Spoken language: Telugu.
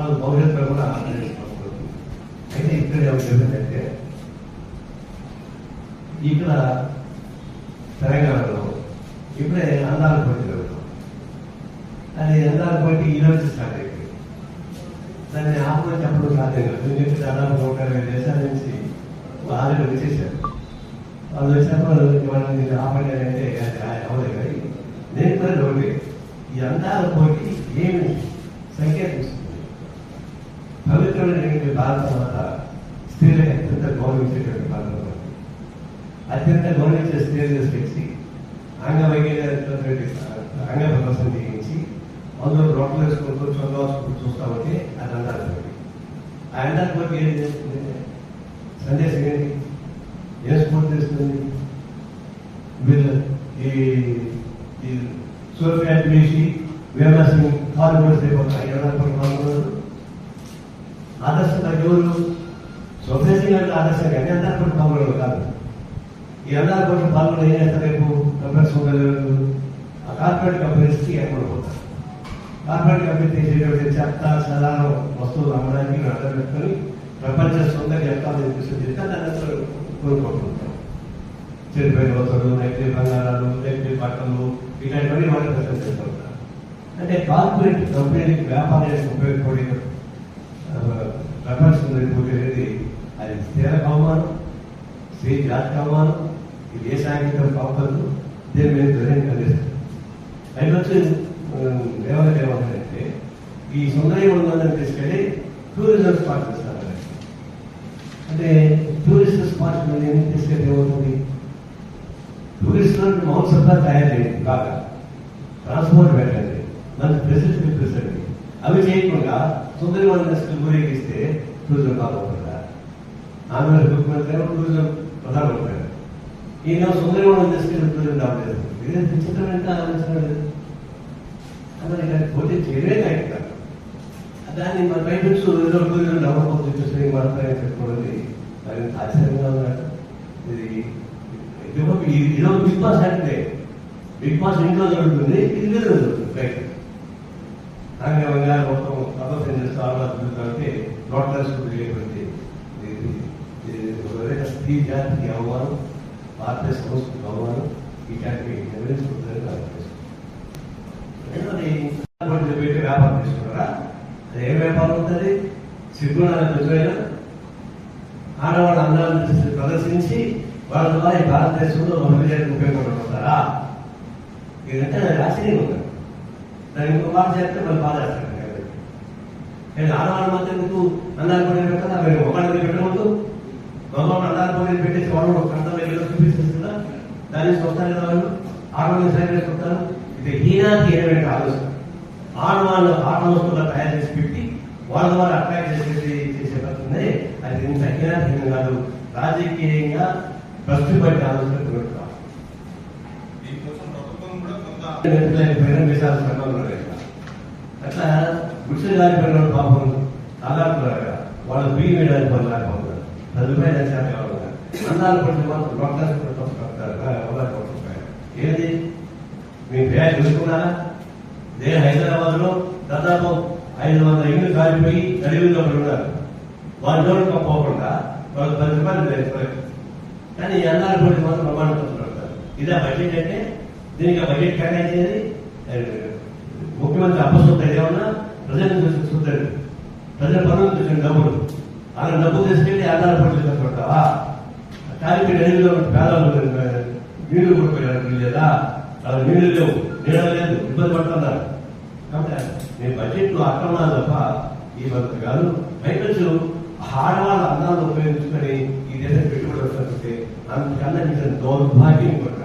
వాళ్ళు భవిష్యత్తులో కూడా ఆచరించుకోకూడదు అయితే ఇక్కడ ఏమిటంటే ఇక్కడ తెలంగాణలో ఇప్పుడే అందాల పోటీ జరుగుతాం అది అందాల పోటీ ఈరోజు స్టార్ట్ అయింది. దాన్ని ఆపమని చెప్పడం సాధ్యం కాదు. ఎందుకంటే దాదాపు నూట ఇరవై దేశాల నుంచి వాళ్ళు వచ్చేసారు. వాళ్ళు వచ్చినప్పుడు వాళ్ళని ఆపండి అంటే అవ్వలేదు కానీ నేను కూడా ఒకటి ఈ అందాల పోటీ ఏమి సంకేతం పవిత్రమైనటువంటి భారత మాత స్త్రీలకు అత్యంత గౌరవించేటువంటి భారత మాత అత్యంత గౌరవించే స్త్రీలను తెచ్చి అంగవైకల్యమైనటువంటి అంగ ప్రదర్శన చేయించి అందులో రోడ్లు వేసుకుంటూ చదవాల్సుకుంటూ చూస్తామంటే అది అందాల ఆ అందాల కోరిక ఏం చేస్తుంది? సందేశం ఏంటి? ఏం స్ఫూర్తి ఇస్తుంది వీళ్ళు ఈ ఈ సూర్యకాంత్ వేసి వేమసింగ్ ఫార్మర్స్ అయిపోతాయి ఎవరైనా పాల్గొన్నారు ఆదర్శ ఎవరు సొసైటీ అంటే ఆదర్శం కానీ అందరూ కూడా పాల్గొనరు కాదు. ఈ అందరూ కూడా పాల్గొని ఏం చేస్తారు రేపు? కంపెనీస్ ఉండలేదు ఆ కార్పొరేట్ కంపెనీస్కి ఎక్కడ పోతారు. కార్పొరేట్ కంపెనీ చేసేటువంటి చెత్త సదాన వస్తువులు అమ్మడానికి అర్థం పెట్టుకొని ప్రపంచ సొంతంగా చెప్తాను చెప్పేసి చెప్తే అందరూ కోరుకుంటుంటారు చెడిపోయిన వస్తువులు నెక్లీ బంగారాలు నెక్లీ బట్టలు ఇలాంటివన్నీ వాళ్ళు ప్రసెంట్ చేస్తుంటారు అంటే కార్పొరేట్ కంపెనీకి వ్యాపారానికి ఉపయోగపడే ప్రపంచంలో పోటీ అది స్త్రీలకు అవమానం స్త్రీ జాతికి అవమానం ఇది ఏ సాంఘికం కావద్దు దీని మీద ధైర్యం కలిగిస్తుంది అయితే వచ్చి ఎవరికి ఏమంటారంటే ఈ సుందరయ్య ఉందని తీసుకెళ్ళి టూరిజం స్పాట్ ఇస్తారు అంటే టూరిస్ట్ స్పాట్ మీద ఏం తీసుకెళ్ళి ఏమవుతుంది? టూరిస్టులను మహోత్సవంగా తయారు చేయండి బాగా. ట్రాన్స్పోర్ట్ పెట్టండి. దానికి ఫెసిలిటీ ఇప్పించండి అవి చేయకుండా సుందరవనం తీసుకుని ఊరేగిస్తే టూరిజం బాగుంటుందా ఆంధ్ర ముఖ్యమంత్రి ఏమో టూరిజం ప్రధానమంత్రి ఈయన సుందరవనం తీసుకెళ్ళి టూరిజం డెవలప్ చేస్తుంది ఇదే విచిత్రం అంటే ఆలోచించలేదు అసలు ఇక్కడ పోటీ చేయలే కాదు దాన్ని మన బయట నుంచి ఏదో టూరిజం డెవలప్ అవుతుంది మాత్రమే పెట్టుకోవడం అది ఆశ్చర్యంగా ఉన్నాడు ఇది ఇది ఒక ఇది ఒక బిగ్ బాస్ అంటే బిగ్ బాస్ ఇంట్లో జరుగుతుంది ఇది వేరే జరుగుతుంది బయట రంగంగా మొత్తం ప్రదర్శన చేస్తూ ఆలోచిస్తుంటే రోడ్లెస్ లేకపోతే స్త్రీ జాతికి అవమానం భారతీయ సంస్కృతికి అవమానం ఇట్లాంటివి జాతికి నిర్వహించుకుంటుందని పెట్టి వ్యాపారం చేసుకున్నారా అది ఏ వ్యాపారం ఉంటుంది సిగ్గునాల నిజమైన ఆడవాళ్ళ అందాలను ప్రదర్శించి వాళ్ళ ద్వారా ఈ భారతదేశంలో మహిళలకు ఉపయోగపడుతుంటారా ఇదంటే నాకు ఆశ్చర్యం ఉంది దానికి ఇంకో మాట చేస్తే మళ్ళీ బాధ చేస్తాను కానీ ఆడవాళ్ళ మధ్య ఎందుకు అన్నాలు పోటీ పెట్టాలా మీరు ఒకళ్ళని పెట్టవద్దు మగవాళ్ళు అన్నాలు పోటీ పెట్టేసి వాళ్ళు ఒక అంతం వెళ్ళి చూపిస్తుందా? దాన్ని చూస్తారు కదా వాళ్ళు. ఆడవాళ్ళని సైడ్ చూస్తారు. ఇది హీనాహీనమైన ఆలోచన. ఆడవాళ్ళు ఆట వస్తువులు తయారు చేసి పెట్టి వాళ్ళ ద్వారా అట్రాక్ట్ చేసేసి చేసే పడుతుంది అది ఇంత హీనాహీనం కాదు. రాజకీయంగా ప్రస్తుతపడిన ఆలోచన కూడా కొంత పైన మీసాలు సగం అట్లా గుడిసె దారిపోయిన పాపం వాళ్ళు బియ్యం వేయడానికి పని లేకపోతున్నారు పది రూపాయలు వేసారు కావాలి అన్నాలు పడితే మాత్రం డాక్టర్స్ ఏది మీ బ్యాగ్ చూసుకున్నారా నేను హైదరాబాద్లో దాదాపు ఐదు వందల ఇల్లు కాలిపోయి గడివిలో ఉన్నారు వాళ్ళ జోలికి పోకుండా వాళ్ళు పది రూపాయలు వేసుకోలేదు కానీ ఈ అన్నాలు పడి మాత్రం ప్రమాణం పడుతున్నారు ఇదే బడ్జెట్ అంటే దీనికి బడ్జెట్ కేటాయించేది ఆ, ముఖ్యమంత్రి అప్పసొత్త ఏమన్నా? ప్రజలను చూసి చూద్దాడు ప్రజల పనులు చూసిన డబ్బులు అలా డబ్బు తీసుకెళ్ళి అన్నాలు పడి కట్టుకుంటావా కానీ గడిలో పేదలు నీళ్ళు కొట్టుకోవడానికి లేదా? అలా నీళ్ళు లేవు. నీళ్ళ లేదు ఇబ్బంది పడుతున్నారు. కాబట్టి నేను బడ్జెట్లో అక్రమాలు తప్ప ఈ భక్తి కాదు. పైపెచ్చు ఆడవాళ్ళ అందాలను ఉపయోగించుకొని ఈ దేశం పెట్టుబడి వస్తే అంతకన్నా నిజం దౌర్భాగ్యం కూడా.